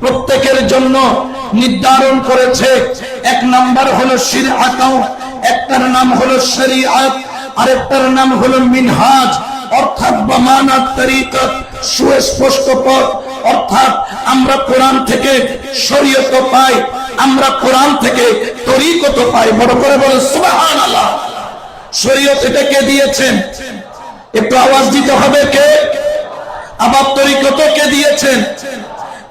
প্রত্যেকের জন্য নির্ধারণ করেছে। এক নাম্বার হলো শির আকাউ একটার নাম হলো শরিয়াত আরেকটার নাম হলো মিনহাজ। আমরা থেকে পাই বড় করে এটা কে দিয়েছেন আওয়াজ দিতে হবে কে? আবার তরিকত কে দিয়েছেন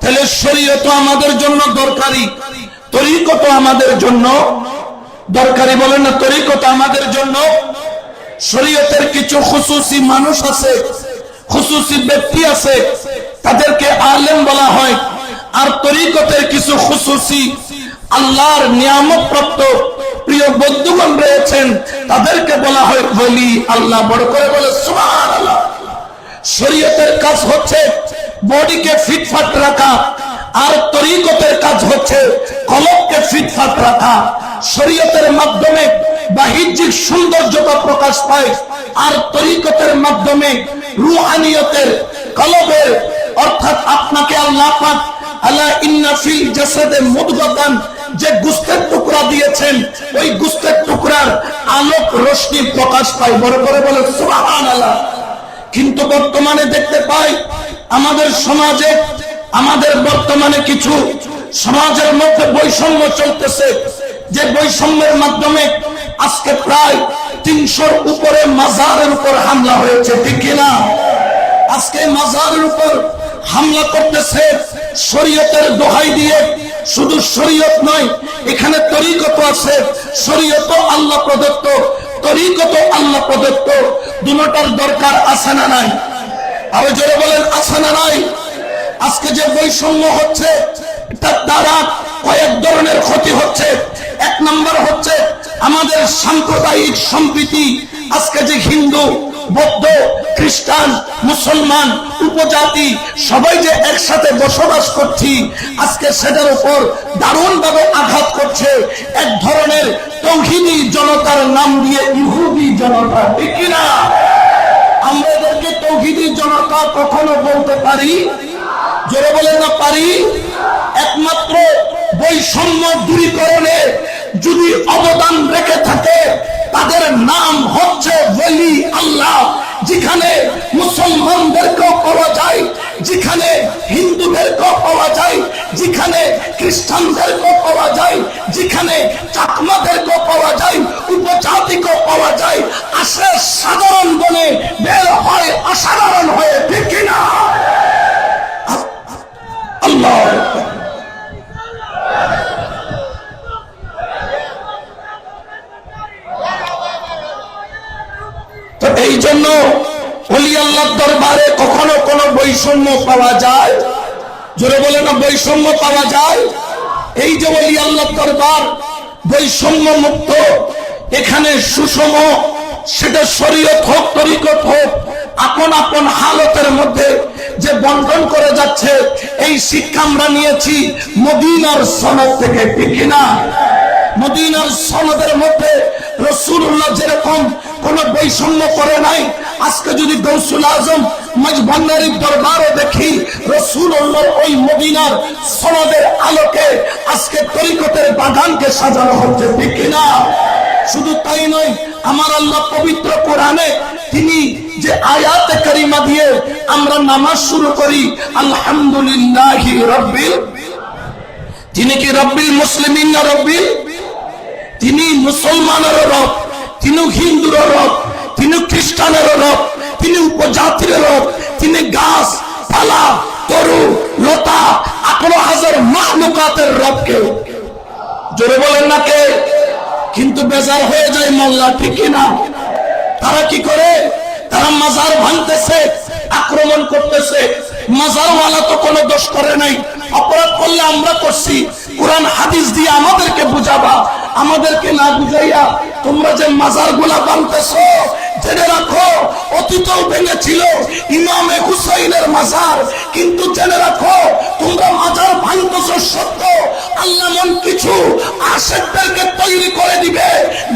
তাহলে শরীয়ত আমাদের জন্য দরকারি তরিকত আমাদের জন্য। দরকারি বলেন না তরিকত আমাদের জন্য। শরীয়তের কিছু খুসুসি মানুষ আছে, খুসুসি ব্যক্তি আছে, তাদেরকে আলেম বলা হয়। আর তরিকতের কিছু খুসুসি আল্লাহর নিয়ামত প্রাপ্ত প্রিয় বন্ধুগণ রয়েছেন, তাদেরকে বলা হয় বলি আল্লাহ বড় করে বলে, সুবহানাল্লাহ। শরীয়তের কাজ হচ্ছে বডিকে ফিটফাট রাখা, আর তরিকতের কাজ হচ্ছে কলবকে ফিটফাট রাখা। শরীয়তের মাধ্যমে বাহ্যিক সৌন্দর্যতা প্রকাশ পায়, আর তরিকতের মাধ্যমে রুহানিয়তের কলবের, অর্থাৎ আপনাকে আল্লাহ পাক আলা ইন্না ফিল জাসাদে মুদগাতান যে গুস্তের টুকরা দিয়েছেন, ওই গুস্তের টুকরার আলোক রশ্মি প্রকাশ পায়। বড় করে বলে সুবহানাল্লাহ। কিন্তু বর্তমানে দেখতে পাই আমাদের সমাজে, আমাদের বর্তমানে কিছু সমাজের মধ্যে বৈষম্য চলতেছে। যে বৈষম্যের মাধ্যমে আজকে প্রায় তিনশোর উপরে মাজারের উপর হামলা হয়েছে, ঠিক কিনা আজকে মাজারের উপর হামলা করতেছে শরীয়তের দোহাই দিয়ে। শুধু শরীয়ত নয়, এখানে তরিকত আছে। শরীয়ত আল্লাহ প্রদত্ত, তরিকত আল্লাহ প্রদত্ত। দুটার দরকার আছে না নাই? আরও জোরে বলেন, আছে না নাই? আজকে যে বৈষম্য হচ্ছে, তার দ্বারা কয়েক ধরনের ক্ষতি হচ্ছে। এক নম্বর হচ্ছে আমাদের সাম্প্রদায়িক সম্প্রীতি। আজকে যে হিন্দু, বৌদ্ধ, খ্রিস্টান, মুসলমান, উপজাতি, সবাই যে একসাথে বসবাস করছি, আজকে সেটার উপর দারুণ ভাবে আঘাত করছে। এক ধরনের তৌহিদি জনতার নাম দিয়ে ইহুদি জনতা, ঠিক কিনা? আমরা এদেরকে তৌহিদি জনতা কখনো বলতে পারি? জোরে বলে না, পারি? একমাত্র বৈষম্য দূরীকরণে যদি অবদান রেখে থাকে, তাদের নাম হচ্ছে আল্লাহ, যেখানে মুসলমানদেরকেও পাওয়া যায়, যেখানে হিন্দুদেরকেও পাওয়া যায়, যেখানে খ্রিস্টানদেরকেও পাওয়া যায়, যেখানে চাকমাদেরকেও পাওয়া যায়, উপজাতিকেও পাওয়া যায়, আসে সাধারণ বনে, বের হয় অসাধারণ হয়ে, ঠিক কিনা? আল্লাহ তো এই জন্য অলি আল্লাহ দরবারে কখনো কোনো বৈষম্য পাওয়া যায়? জোরে বলে না, বৈষম্য পাওয়া যায়? এই যে অলি আল্লাহ দরবার বৈষম্য মুক্ত এখানে সুষম, সেটা শরীয়ত হোক, তরিকত হোক, আপন আপন হালতের মধ্যে যে বন্টন করে যাচ্ছে, এই শিক্ষা আমরা নিয়েছি মদিনার সনদ থেকে, ঠিক কিনা? মদিনার সনদের মধ্যে রসুল্লাহ যেরকম কোন বৈষম্য করে নাই, আজকে যদি গৌসুল আজম রসুল্লাহ ওই আলোকে আজকে বাগানকে সাজানো শুধু তাই নয়, আমার পবিত্র কোরআনে তিনি যে দিয়ে আমরা নামাজ শুরু করি, আলহামদুলিল্লাহ রব্বিল তিনি কি রব্বিল মুসলিমিন না রব্বিল? তিনি মুসলমানেরও রব, তিনি হিন্দুর রব, তিনি খ্রিস্টানের রব, তিনি উপজাতির রব, তিনি গাছ, পালা তরু লতা, আঠারো হাজার মাহলুকাতের রবকে জোরে বলেন না কে? কিন্তু বেজার হয়ে যায় মোল্লা ঠিক না? তারা কি করে? তারা মাজার ভাঙতেছে, আক্রমণ করতেছে। মাজার মাজারওয়ালা তো কোনো দোষ করে নাই। অপরাধ করলে আমরা করছি। কোরআন হাদিস দিয়ে আমাদেরকে বুঝাবা। আমাদেরকে না বুঝাইয়া তোমরা যে মাজারগুলা বানতেছো, জেনে রাখো, অতীতও ভেঙেছিল, ইমামে হুসাইনের মাজার। কিন্তু জেনে রাখো, তোমরা মাজার ভাঙতেছো সত্য। আল্লাহ মন কিছু আশেকদেরকে তৈরি করে দিবে,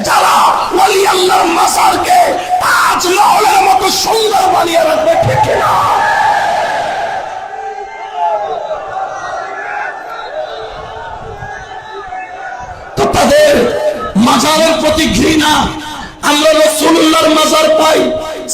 যারা ওয়ালি আল্লাহর মাজারকে তাজমহলের মতো সুন্দর বানিয়ে রাখবে, ঠিক না মাজারের প্রতি ঘৃণা। আমরা রসুল্লাহর মাজার পাই,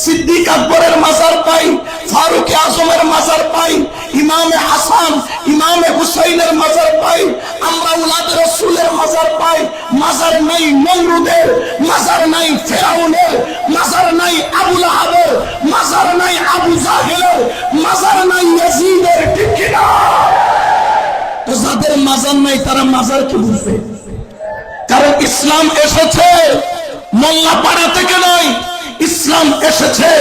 সিদ্দিক আকবরের মাজার পাই, ফারুক আজমের মাজার পাই, ইমামে হাসান, ইমামে হুসাইনের মাজার পাই, আমরা উলাদ রসুলের মাজার পাই। মাজার নাই নমরুদের, মাজার নাই ফেরাউনের, মাজার নাই আবুল আহাবের মাজার নাই আবু জাহেলের, মাজার নাই ইয়াজিদের, ঠিক কিনা? যাদের মাজার নাই, তারা মাজার কি বুঝবে কারণ ইসলাম এসেছে মোল্লা পাড়া থেকে নয়, ইসলাম এসেছে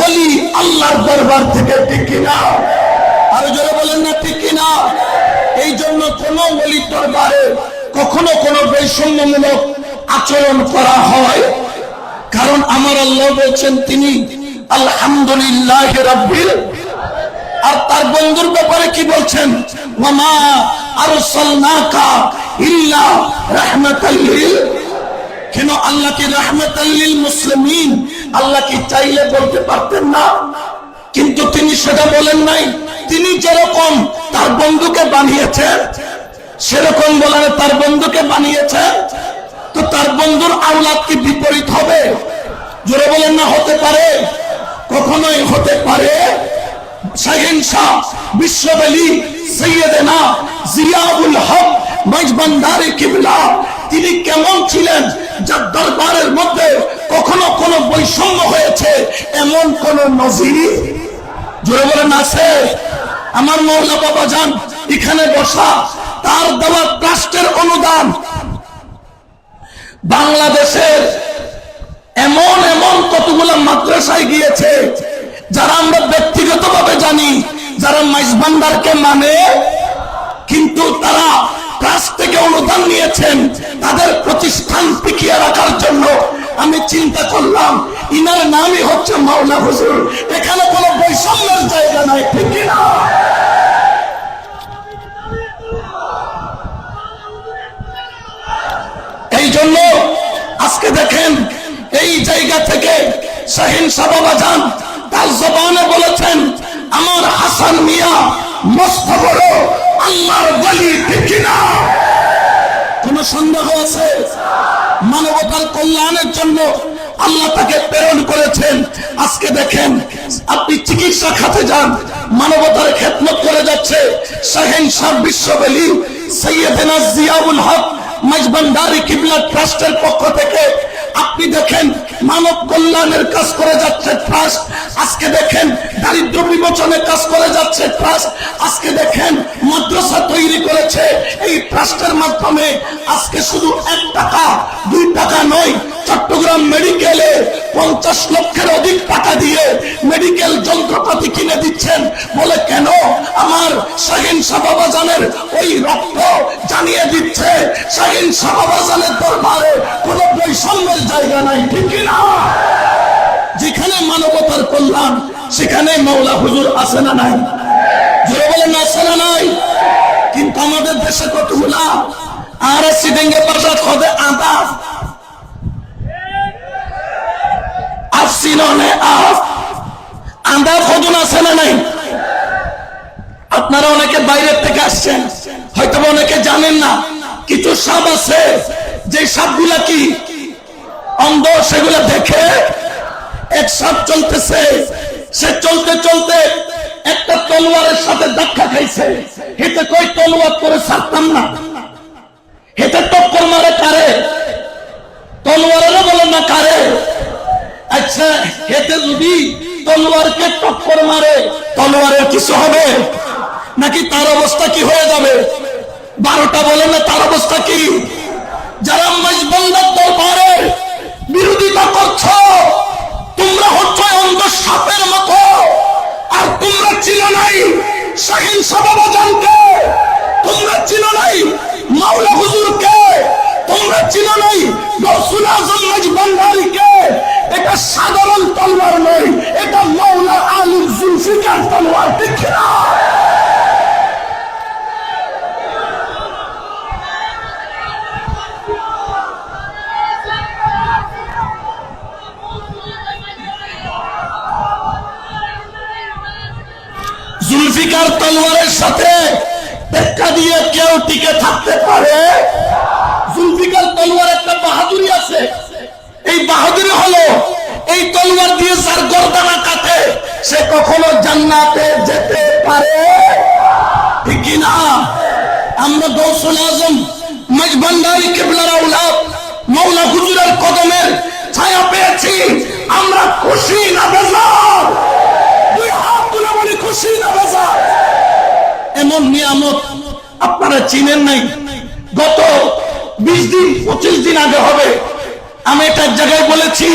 বলি আল্লাহর দরবার থেকে, ঠিক কিনা? আরও জোরে বলেন না, ঠিক কিনা? এই জন্য কোন বলির দরবারে কখনো কোনো বৈষম্যমূলক আচরণ করা হয়। কারণ আমার আল্লাহ বলছেন, তিনি আলহামদুলিল্লাহ রাব্বিল আর তার বন্ধুর ব্যাপারে কি বলছেন? ওয়ামা আল্লাহ আল্লাহ কি চাইলে বলতে পারতেন না? কিন্তু তিনি সেটা বলেন নাই। তিনি যেরকম তার বন্ধুকে বানিয়েছেন, সেরকম বলেন তার বন্ধুকে বানিয়েছেন, তো তার বন্ধুর আওলাদ কি বিপরীত হবে? জোরে বলেন না, হতে পারে। কখনোই হতে পারে। শাহিন শাহ বিশ্ববলী, সৈয়দেনা জিয়াউল হক, মজবন্দারে কিবলা। তিনি কেমন ছিলেন যার দরবারের মধ্যে কখনো কোনো বৈষম্য হয়েছে, এমন কোন নজির? জোরে বলেন, আছে। আমার মৌলা বাবা যান, এখানে বসা। তার দেওয়া ট্রাস্টের অনুদান। বাংলাদেশের এমন এমন কতগুলো মাদ্রাসায় গিয়েছে যারা আমরা ব্যক্তিগতভাবে জানি, যারা মাইজবান্ডারকে মানে কিন্তু তারা কাছ থেকে অনুদান নিয়েছেন, তাদের প্রতিষ্ঠান টিকিয়ে রাখার জন্য আমি চিন্তা করলাম, ইনার নামই হচ্ছে মাওলা হুজুর। এখানে কোনো বৈষম্যের জায়গা নাই, ঠিক না? এই জন্য আজকে দেখেন, এই জায়গা থেকে শাহিন সাবাবা যান তার জবানে বলেছেন, আমার হাসান মিয়া মস্ত বড় আল্লাহর বলি ঠিক না। কোন সন্দেহ আছে? মানবতার কল্যাণের জন্য আল্লাহ তাকে প্রেরণ করেছেন। আজকে দেখেন, আপনি চিকিৎসা খাতে যান, মানবতার খেদমত করে যাচ্ছে। শাহেন শাহ বিশ্ববলী, সৈয়দনা জিয়াউল হক মজবন্দারি কিবলা ট্রাস্টের পক্ষ থেকে আপনি দেখেন, মানব কল্যাণের কাজ করে যাচ্ছে ট্রাস্ট। দারিদ্র কাজ করে যাচ্ছে ট্রাস্ট আজকে দেখেন মাদ্রাসা তৈরি করেছে। এই ট্রাস্টের মাধ্যমে আজকে শুধু এক টাকা, দুই টাকা নয়, চট্টগ্রাম মেডিকেলে পঞ্চাশ লক্ষের অধিক টাকা দিয়ে মেডিকেল যন্ত্রপাতি কিনে দিচ্ছেন। বলে কেন? আমার শাহিন শাহবাজানের ওই রক্ত জানিয়ে দিচ্ছে, শাহিন শাহবাজানের দরবারে কোন বৈষম্যের জায়গা নাই, ঠিক না যেখানে মানবতার কল্যাণ সেখানে মৌলা হুজুর আছে না নাই? জোরে বলেন আছে না নাই? কিন্তু আমাদের দেশে কতগুলা আর সিডেঙ্গে পাশা খদে আদা আপনারা অনেকে বাইরের থেকে আসছেন হয়তো অনেকে জানেন না, কিছু সাপ আছে, যে সাপগুলা কি? অন্ধ, সেগুলো দেখে এক সাপ চলতেছে সে চলতে চলতে একটা তলোয়ারের সাথে ধাক্কা খাইছে। হেতে কই তলোয়ার করে ছাড়তাম না। হেতে টক্কর মারে কারে? তলোয়ারেরও বলেন না কারে। আচ্ছা হেতে যদি তলোয়ারকে টক্কর মারে তলোয়ারের কিছু হবে? নাকি তার অবস্থা কি হয়ে যাবে? বারোটা বলে না তার অবস্থা কি? যারা মজবন্দার দরবারে বিরোধিতা করছ তোমরা হচ্ছ অন্ধ সাপের মতো। আর তোমরা ছিল নাই শাহিন সাবাবাজানকে তোমরা ছিল নাই মাওলা হুজুরকে। তোমরা ছিল নাই রসুল আজম মজবন্দারিকে। এটা সাধারণ তলোয়ার নয় যার গর্দানা কাটে, সে কখনো জান্নাতে যেতে পারে? ঠিক না আমরা গৌসুল আজম মজবান্ডারি কেবলার আউলাদ মৌলা হুজুরের কদমের ছায়া পেয়েছি। আমরা খুশি না বেজার? দুই হাত তুলে বলি, খুশি না বেজার? এমন নিয়ামত আপনারা চিনেন নাই। গত বিশ দিন, পঁচিশ দিন আগে হবে। আমি এটা জায়গায় বলেছি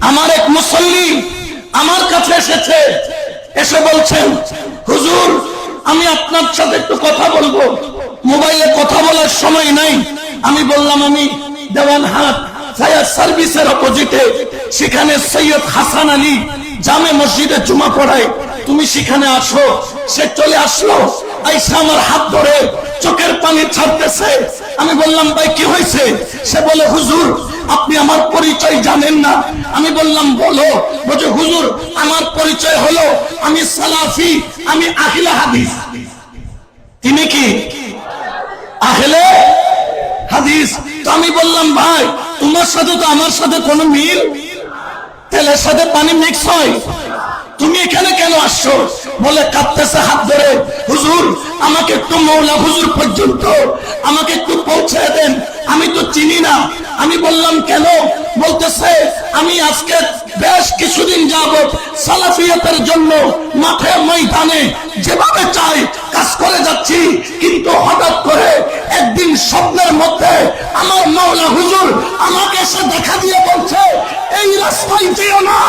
আমার এক মুসল্লি আমার কাছে এসেছে, এসে বলছেন, হুজুর, আমি আপনার সাথে একটু কথা বলব। মোবাইলে কথা বলার সময় নাই। আমি বললাম, আমি দেওয়ান হাট সৈয়দ হাসান আলী জামে মসজিদে জুমা তুমি সেখানে আসো। সে চলে আসলো। হাত ধরে চোখের পানি ছাড়তেছে। আমি বললাম, ভাই, কি হয়েছে? সে বলে, হুজুর আপনি আমার পরিচয় জানেন না। আমি বললাম, বলো। বলছে, হুজুর, আমার পরিচয় হলো, আমি সালাফি, আমি আখিলা হাদিস। তিনি কি? আহলে হাদিস। তো আমি বললাম, ভাই, তোমার সাথে তো আমার সাথে কোনো মিল? তেলের সাথে পানি মিক্স হয়? তুমি এখানে কেন আসছো? বলে, কাঁদতেছে হাত ধরে। হুজুর, আমাকে একটু মৌলা হুজুর পর্যন্ত, আমাকে একটু পৌঁছে দেন। আমি তো চিনি না। আমি বললাম, কেন? বলতেছে, আমি আজকে বেশ কিছুদিন যাবত সালাফিয়াতের জন্য মাঠে ময়দানে যেভাবে চাই কাজ করে যাচ্ছি, কিন্তু হঠাৎ করে একদিন স্বপ্নের মধ্যে আমার মাওলা হুজুর আমাকে এসে দেখা দিয়ে বলছে, এই রাস্তায় যেও না,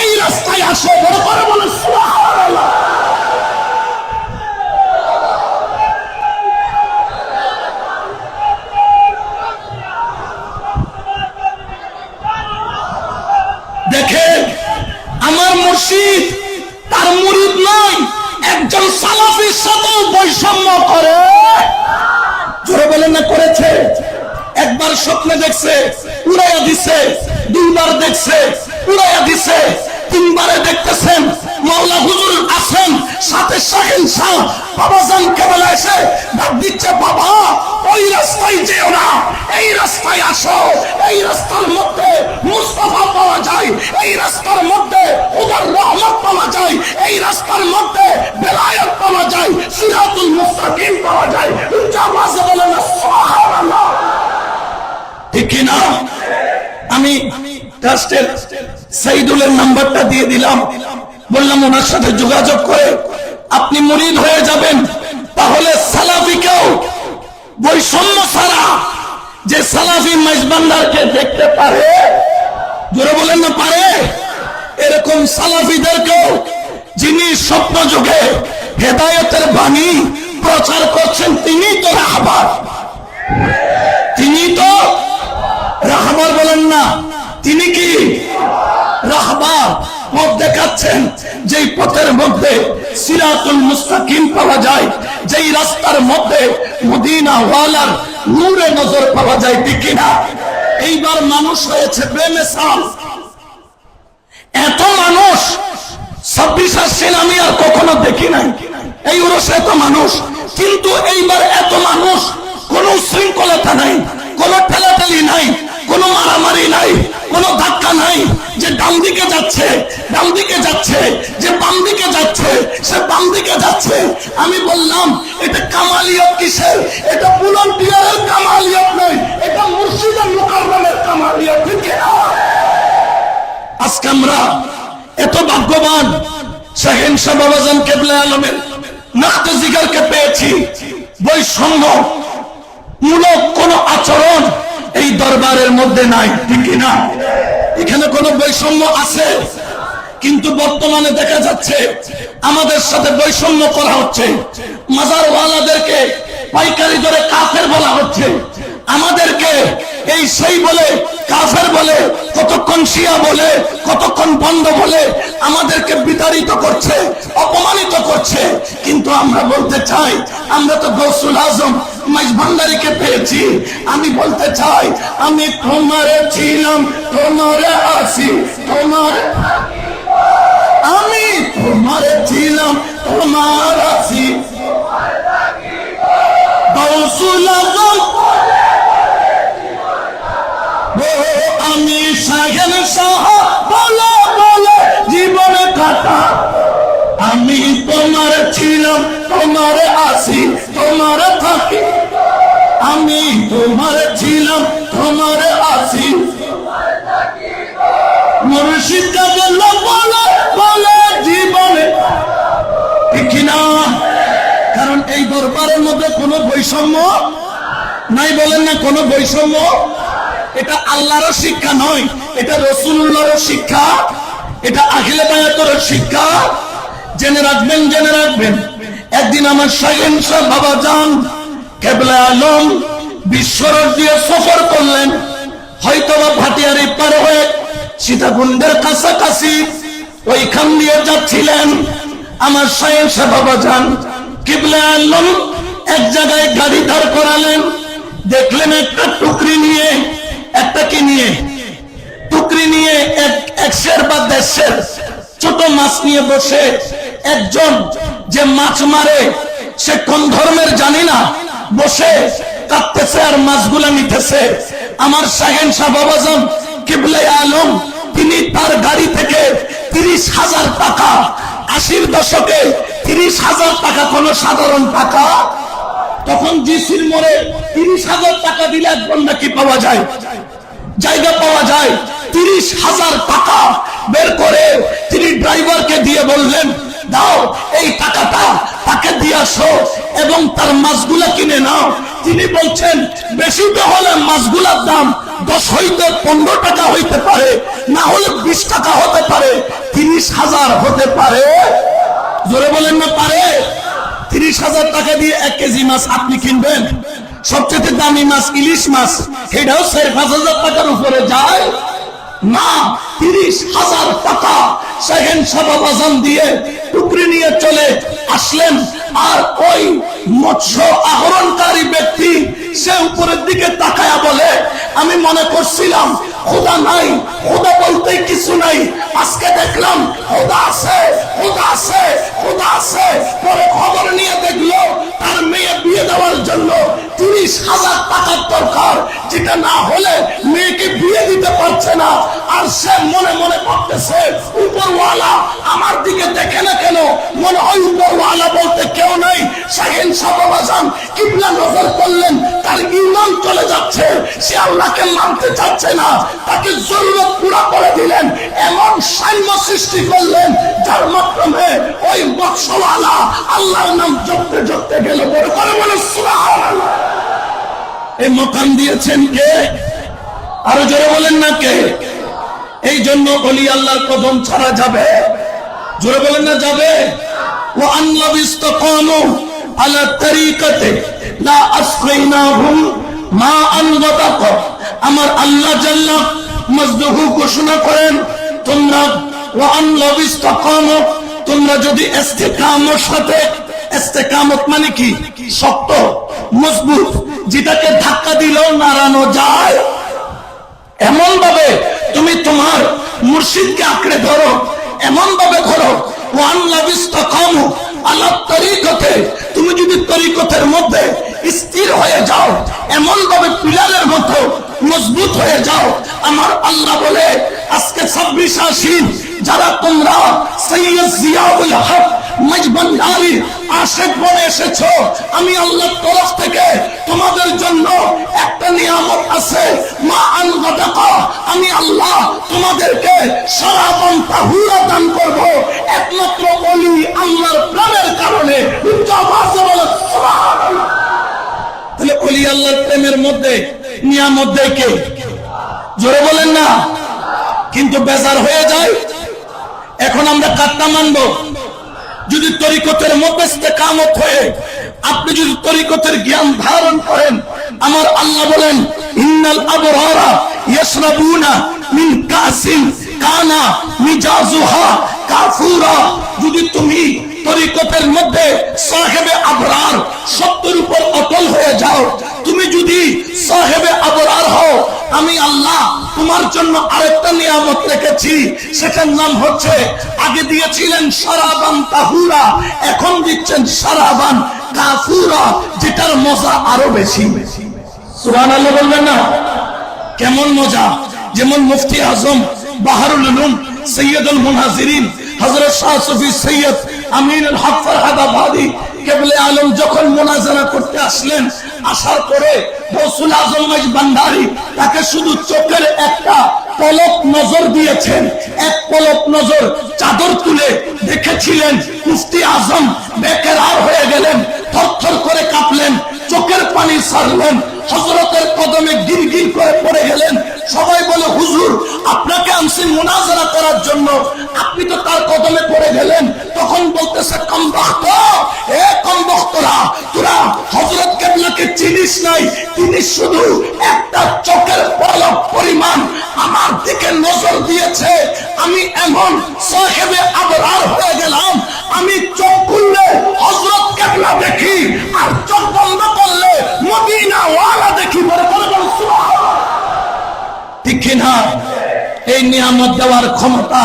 এই রাস্তায় আসো। বড় করে বলে, সুবহানাল্লাহ। দেখেন, আমার মুর্শিদ তার মুরিদ নাই একজন সালাফির সাথে বৈষম্য করে। জোরে বলেন না, করেছে। একবার স্বপ্নে দেখছে, উড়াইয়া দিছে, দুইবার দেখছে, উড়াইয়া দিছে। তিনবারে দেখতেছেন, মাওলা হুজুর আছেন, সাথে শাহিন শাহ বাবা জান কেবল এসে ডাক দিচ্ছে, বাবা, ওই রাস্তায় যেও না, এই রাস্তায় আসো, এই রাস্তার মধ্যে মুস্তাফা পাওয়া যায়, এই রাস্তার মধ্যে উদার রহমত পাওয়া যায়, এই রাস্তার মধ্যে বেলায়ত পাওয়া যায়, সিরাতুল মুস্তাকিম পাওয়া যায় উচ্চ আওয়াজে বলেন না সুবহানাল্লাহ। ঠিক না? আমি ট্রাস্টের সাইদুলের নাম্বারটা দিয়ে দিলাম। বললাম, ওনার সাথে যোগাযোগ করে আপনি মুরিদ হয়ে যাবেন। তাহলে সালাফিকেও বৈষম্য ছাড়া যে সালাফি মেজবান্ডারকে দেখতে পারে, জোরে বলেন না, পারে। এরকম সালাফিদেরকেও যিনি স্বপ্ন যুগে হেদায়তের বাণী প্রচার করছেন, তিনি তো রাহবার। তিনি তো রাহবার বলেন না। তিনি কি? রাহবার দেখাচ্ছেন, যেই পথের মধ্যে সিরাতুল মুস্তাকিম পাওয়া যায়, যেই রাস্তার মধ্যে মদিনা ওয়ালার নূরে নজর পাওয়া যায়, ঠিক কিনা? এইবার মানুষ হয়েছে বেমেসাল। এত মানুষ, ছাব্বিশ আসছেন আমি আর কখনো দেখি নাই। এই উরসে এত মানুষ, কিন্তু এইবার এত মানুষ কোন শৃঙ্খলতা নাই, কোন ঠেলাঠেলি নাই। কোন মারামারি নাই, কোন ধাক্কা নাই। যে ডান দিকে যাচ্ছে, ডান দিকে যাচ্ছে, যে বাম দিকে যাচ্ছে, সে বাম দিকে যাচ্ছে। আমি বললাম, এটা কামালিয়ত কিসের? এটা বুলন্টিয়ারের কামালিয়ত নয়, এটা মুর্শিদের মুকাররমের কামালিয়ত আজকে আমরা এত ভাগ্যবান শাহ বাবাজান কেবলা আলমের নাকতে জিগারকে পেয়েছি। বৈষম্য মূলক কোন আচরণ এই দরবারের মধ্যে নাই, ঠিক না? এখানে কোনো বৈষম্য আছে, কিন্তু বর্তমানে দেখা যাচ্ছে আমাদের সাথে বৈষম্য করা হচ্ছে। মাজারওয়ালাদেরকে পাইকারি ধরে কাফের বলা হচ্ছে। আমাদেরকে এই সেই বলে, কাফের বলে, কতক্ষণ শিয়া বলে, কতক্ষণ বন্ধ বলে আমাদেরকে বিতাড়িত করছে, অপমানিত করছে। কিন্তু আমরা বলতে চাই, আমরা তো গৌসুল আজম মাইজ পেয়েছি। আমি বলতে চাই, আমি তোমারে ছিলাম, তোমারে আসি তোমার আমি বৈষম্য? নাই বলেন না কোনো বৈষম্য? এটা আল্লাহরও শিক্ষা নয়, এটা রসুল্লাহর শিক্ষা, এটা আখিলে বায়াতর শিক্ষা। জেনে রাখবেন জেনে রাখবেন, একদিন আমার সাইলেন সাহ বাবা যান, কেবলা আলম বিশ্বরস দিয়ে সফর করলেন। হয়তো বা ভাটিয়ারি পার হয়ে সীতাকুণ্ডের কাছাকাছি ওইখান দিয়ে যাচ্ছিলেন। আমার সাইন সাহ বাবা যান, কেবলা আলম এক জায়গায় গাড়ি দাঁড় করালেন, দেখলেন একটা টুকরি নিয়ে, একটা কি নিয়ে? টুকরি নিয়ে এক একশের বা দেশের ছোট মাছ নিয়ে বসে একজন যে মাছ মারে, সে কোন ধর্মের জানি না, বসে কাঁদতেছে আর মাছগুলা নিতেছে। আমার শাহেন শাহ বাবাজান কিবলে আলম, তিনি তার গাড়ি থেকে তিরিশ হাজার টাকা, আশির দশকে তিরিশ হাজার টাকা, কোন সাধারণ টাকা তখন জিসির মোড়ে তিরিশ হাজার টাকা দিলে এক বন্ধা কি পাওয়া যায়? জায়গা পাওয়া যায়। তিরিশ হাজার টাকা বের করে তিনি ড্রাইভারকে দিয়ে বললেন, দাও, এই টাকাটা তাকে দিয়ে আসো এবং তার মাছগুলা কিনে নাও। তিনি বলছেন, বেশি তো হলে মাছগুলার দাম দশ হইতে পনেরো টাকা হইতে পারে, না হলে বিশ টাকা হতে পারে, তিরিশ হাজার হতে পারে। জোরে বলেন না, পারে? তিরিশ হাজার টাকা দিয়ে এক কেজি মাছ আপনি কিনবেন। সবচেয়ে দামি মাছ ইলিশ মাছ, সেটাও চার, পাঁচ হাজার টাকার উপরে যায়। না, তিরিশ হাজার টাকা। সেকেন্ড সভাবাজান দিয়ে টুকরি নিয়ে চলে আসলেন। আর ওই মৎস্য আহরণকারী ব্যক্তি, সে উপরের দিকে তাকায়া বলে, আমি মনে করছিলাম খোদা নাই, খোদা বলতে কিছু নাই। আজকে দেখলাম খোদা আছে খোদা আছে খোদা আছে। পরে খবর নিয়ে দেখল, তার মেয়ে বিয়ে দেওয়ার জন্য তিরিশ হাজার টাকার দরকার, যেটা না হলে মেয়েকে বিয়ে দিতে পারছে না। আর সে মনে মনে ভাবতেছে, উপরওয়ালা আমার দিকে দেখে না কেন? মনে হয় উপরওয়ালা বলতে কেউ নাই, শাহিন সাবাবাজান কিবলা নজর চলে যাচ্ছে, সে আল্লাহকে মানতে চাচ্ছে না, তাকে জরুরত পুরা করে দিলেন, এমন সাম্য সৃষ্টি করলেন, যার মাধ্যমে ওই মৎস্যওয়ালা আল্লাহর নাম জপতে জপতে গেল। মকান দিয়েছেন কে? আরও জোরে বলেন না কে? এই জন্য অলি আল্লাহর কদম ছাড়া যাবে? জোরে বলেন না, যাবে? ও আল্লাহ ইস্তাকামু আসকাইনাহুম মা আনগাতাক আমার আল্লাহ ঘোষণা করেন, তোমরা ইস্তাকামু তোমরা যদি মানে কি? শক্ত, মজবুত, যেটাকে ধাক্কা দিলেও নাড়ানো যায়। এমন ভাবে তুমি তোমার মুর্শিদকে আঁকড়ে ধরো এমন ভাবে ধরো ওয়ান লাভিস্তাকামু আলা তরিকতে তুমি যদি তরিকতের মধ্যে স্থির হয়ে যাও এমন ভাবে পিলারের মতো মজবুত হয়ে যাও, আমার আল্লাহ বলে, আজকে ছাব্বিশ আশিন যারা তোমরা সৈয়দ জিয়াউল হক মজবন্দারি আশেক বনে এসেছ, আমি আল্লাহর তরফ থেকে তোমাদের জন্য একটা নিয়ামত আছে। মা আনগাদাকা আমি আল্লাহ তোমাদেরকে সারাবন তাহুরা দান করব। একমাত্র বলি আল্লাহর প্রেমের কারণে। উচ্চ আওয়াজে বলো, সুবহানাল্লাহ। তাহলে অলি আল্লাহর প্রেমের মধ্যে নিয়ামত কে? জোরে বলেন না। কিন্তু বেজার হয়ে যায়। এখন আমরা কাটটা মানব। যদি তরিকতের মধ্যে কামত হয়ে আপনি যদি তরিকতের জ্ঞান ধারণ করেন, আমার আল্লাহ বলেন, ইন্নাল আবরারা ইয়াশরাবুনা মিন কাসিন কানা মিজাজুহা কাফুরা। যদি তুমি তরিকতের মধ্যে সাহেবে আবরার সত্যের উপর অটল হয়ে যাও। তুমি যদি সাহেবে আবরার হও, আমি আল্লাহ তোমার জন্য আরেকটা নিয়ামত রেখেছি। সেটার নাম হচ্ছে, আগে দিয়েছিলেন সারাবান তাহুরা, এখন দিচ্ছেন সারাবান কাফুরা, যেটার মজা আরও বেশি। সুবহানাল্লাহ বলবেন না? কেমন মজা? যেমন মুফতি আজম বাহারুল উলুম সৈয়দুল মুনাজিরিন হযরত শাহ সুফি সৈয়দ আমিনুল হক ফরহাদ আবাদি কেবলে আলম যখন মোনাজারা করতে আসলেন, আসার পরে রসুল আজম ভান্ডারী, তাকে শুধু চোখের একটা পলক নজর দিয়েছেন, এক পলক নজর চাদর তুলে দেখেছিলেন, মুফতি আজম বেকেরার হয়ে গেলেন থরথর করে কাঁপলেন, চোখের পানি সারলেন হজরতের কদমে গির গির করে পড়ে গেলেন। সবাই বলে, হুজুর, আপনাকে আনছি মোনাজারা করার জন্য। আপনি তো তার কদমে পড়ে গেলেন। তখন বলতেছে কম বক্ত এ কম বক্তরা তোরা হজরত কেবলাকে চিনিস নাই? তিনি শুধু একটা চোখের পলক পরিমাণ আমার দিকে নজর দিয়েছে। আমি এমন সাহেবে আবরার হয়ে গেলাম। আমি চোখ খুললে হজরত কেবলা দেখি, আর চোখ বন্ধ করলে মদিনা ওয়ালা দেখি বলে বলে ঠিক না এই নিয়ামত দেওয়ার ক্ষমতা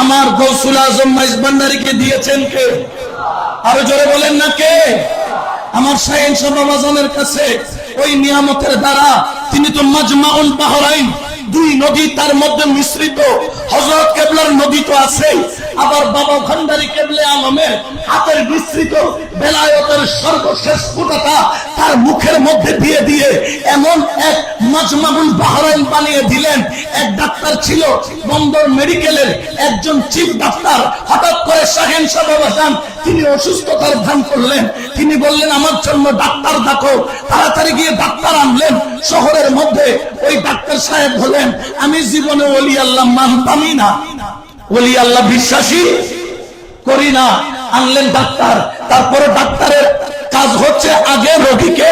আমার গৌসুল আজম মাইজ ভান্ডারীকে দিয়েছেন কে? আরও জোরে বলেন না কে? আমার শাহিন সবাবাজনের কাছে ওই নিয়ামতের দ্বারা তিনি তো মাজমাউল বাহরাইন, দুই নদী তার মধ্যে মিশ্রিত হজরত কেবলার নদী তো আছে আবার বাবা ভান্ডারী কেবলে আলমের হাতের মিশ্রিত বেলায়তের সর্বশেষ ফুটাটা তার মুখের মধ্যে দিয়ে দিয়ে এমন এক মাজমাউল বাহরাইন বানিয়ে দিলেন। এক ডাক্তার ছিল, বন্দর মেডিকেলের একজন চিফ ডাক্তার। হঠাৎ করে শাহেন সাহেবাজান তিনি অসুস্থতার ভান করলেন। তিনি বললেন, আমার জন্য ডাক্তার ডাকো। তাড়াতাড়ি গিয়ে ডাক্তার আনলেন। শহরের মধ্যে ওই ডাক্তার সাহেব হলেন, আমি জীবনে ওলি আল্লাহ মানতামই না। ওলি আল্লাহ বিশ্বাসী? করি না। আনলেন ডাক্তার। তারপরে ডাক্তারের কাজ হচ্ছে আগে রোগীকে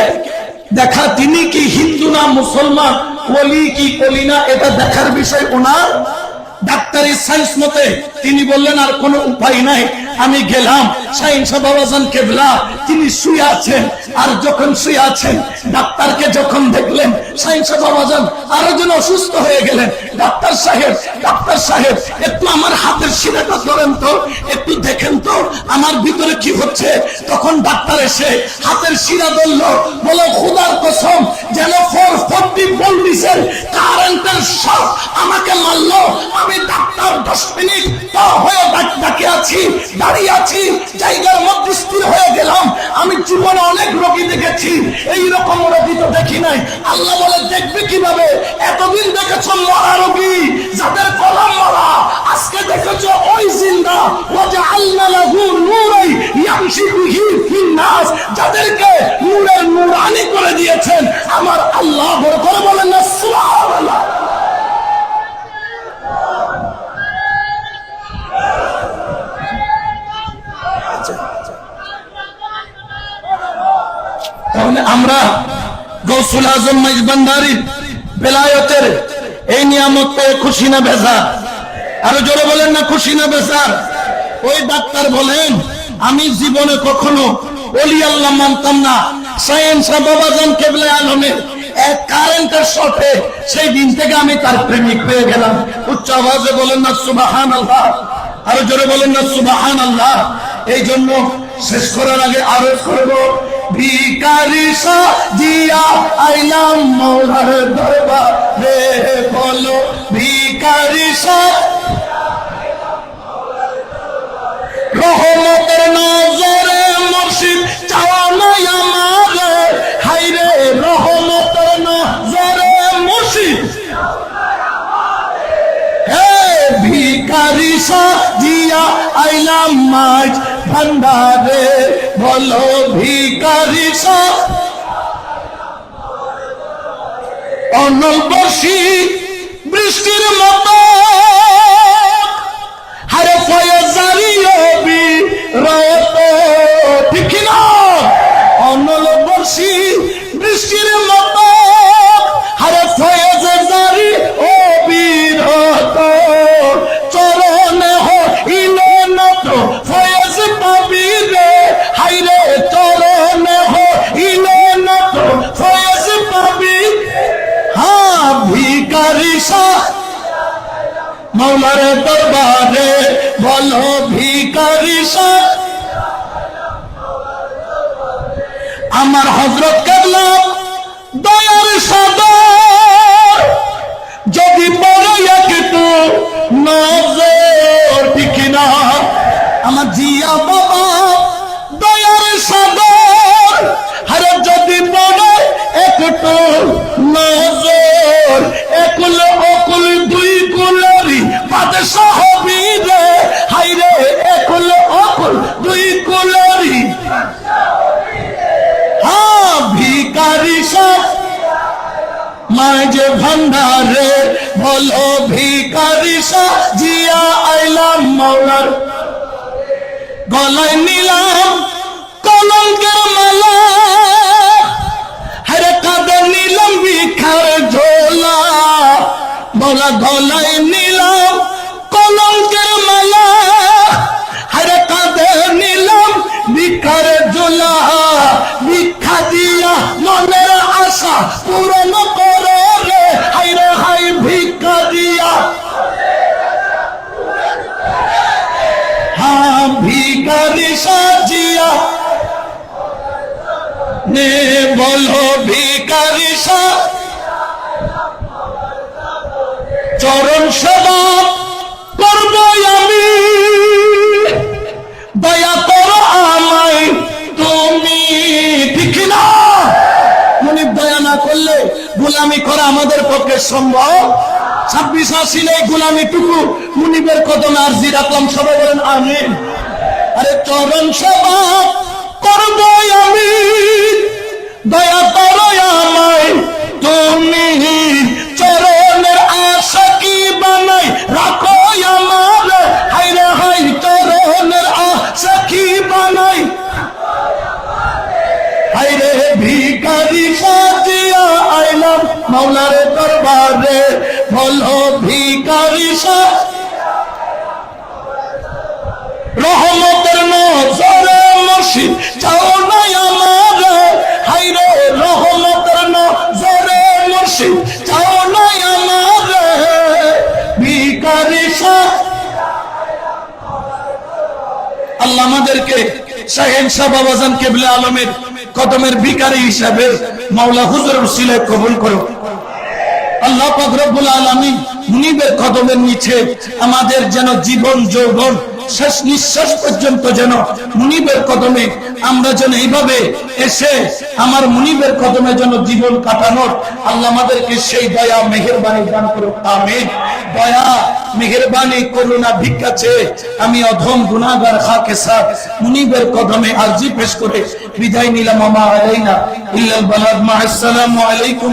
দেখা। তিনি কি হিন্দু না মুসলমান? কলি কি কলি না? এটা দেখার বিষয় ওনার। ডাক্তারি সায়েন্স মতে তিনি বললেন, আর কোনো উপায় নাই। আমি গেলাম কেবলা, তিনি শুয়ে আছেন। আর যখন শুয়ে আছেন, ডাক্তারকে যখন দেখলেন সাইন্স বাবাজান আরও যেন অসুস্থ হয়ে গেলেন। ডাক্তার সাহেব ডাক্তার সাহেব, একটু আমার হাতের শিরাটা ধরেন তো, একটু দেখেন তো, আমার ভিতরে কি হচ্ছে? তখন ডাক্তার এসে হাতের শিরা ধরল। বলো খুদার কসম, যেন ফোর ফোরটি কারেন্টের শক আমাকে মারলো। আমি ডাক্তার দশ মিনিট হয়ে আছি, দাঁড়িয়ে আছি, জায়গার মধ্যে স্থির হয়ে গেলাম। আমি জীবনে অনেক রোগী দেখেছি, এই রকম রোগী তো দেখি নাই। আল্লাহ বলে, দেখবে কীভাবে? এতদিন দেখেছ মরা রোগী, যাদের কলম মরা। আজকে দেখেছ ওই জিন্দা। ওয়াজা আল্লাহ লাহু নূরাই ইয়ামশি বিহি ফিন নাস যাদেরকে নূরের নূরানি করে দিয়েছেন, আমার আল্লাহ বড় করে বলেন না সুবহানাল্লাহ তাহলে আমরা গৌসুল আজম মাইজবান্ডারির বেলায়তের এই নিয়ামত পেয়ে খুশি না বেজার? আরও জোরে বলেন না, খুশি না বেজার? ওই ডাক্তার বলেন, আমি জীবনে কখনো অলি আল্লাহ মানতাম না। সায়েন্স বাবাজান কেবলে আলমের এক কারেন্টের শটে সেই দিন থেকে আমি তার প্রেমিক পেয়ে গেলাম। উচ্চ আওয়াজে বলেন না সুবাহান আল্লাহ আরও জোরে বলেন না সুবাহান আল্লাহ এই জন্য শেষ করার আগে আরও করব ভিকারি দিয়া আইলাম মৌলার দরবারে। বলো ভিকারি রহমতের নজরে ভিকারি দিয়া আইলাম মাছ ভান্ডারে, বলো ভিকারি অনল বসি বৃষ্টির মতো। হারে ফয়জারি অবি রত ঠিক না? অনল বসি বৃষ্টির মতো। হারে ফয়জারি যে ভান্ডারে বলো ভিকারি জিয়া আইলাম মাওলার গলায় নিলাম কলঙ্কের মালা। হরে কাঁদে নিলাম ভিখার ঝোলা। বলা গলায় নিলাম কলঙ্কের মালা। হরে কাঁদে নিলাম ভিখার ঝোলা। ভিক্ষা দিয়া মনের আশা পূরণ করো রে। হাইরে হাই ভিক্ষা দিয়া। হ্যাঁ ভিখারি সাজিয়া নে বলো ভিখারি সা চরণ সেবা আমাদের পক্ষে সম্ভব? ছাব্বিশ আসিলে এই গোলামিটুকু মুনিবের কদমে আরজি রাখলাম, সবাই বলেন আমিন। আরে চরণ সেবা করব আমি, দয়া করো আমায়। তুমি চরণের আশা কি বানাই রাখো আমার? হাইরে হাই চরণের আশা কি বানাই? হাইরে সাজিয়া আইলাম মাওলারে দরবারে বলো ভিখারি সা। রহমতের নজরে মসজিদ চাও নাই আমার। হাইরে রহমতের নজরে মসজিদ চাও নাই আমার। ভিখারি সা। আল্লাহ আমাদেরকে শাহেন শাহ বাবাজান কেবলে আলমের কদমের ভিকারি হিসাবে মাওলা হুজুর সিলে কবুল করো আল্লাহ পাক রব্বুল আলামিন মুনিবের কদমের নিচে আমাদের যেন জীবন যৌবন শেষ নিঃশ্বাস পর্যন্ত যেন মুনিবের কদমে আমরা যেন এইভাবে এসে আমার মুনিবের কদমে যেন জীবন কাটানোর আল্লাহ আমাদেরকে সেই দয়া, মেহেরবানি দান করো আমিন। দয়া, মেহেরবানি, করুণা, ভিক্ষা চেয়ে আমি অধম গুনাহগার খাকে সাথ মুনিবের কদমে আরজি পেশ করে বিদায় নিলাম। আমা আলাইনা ইল্লাল বালাদ মা আসসালামু আলাইকুম।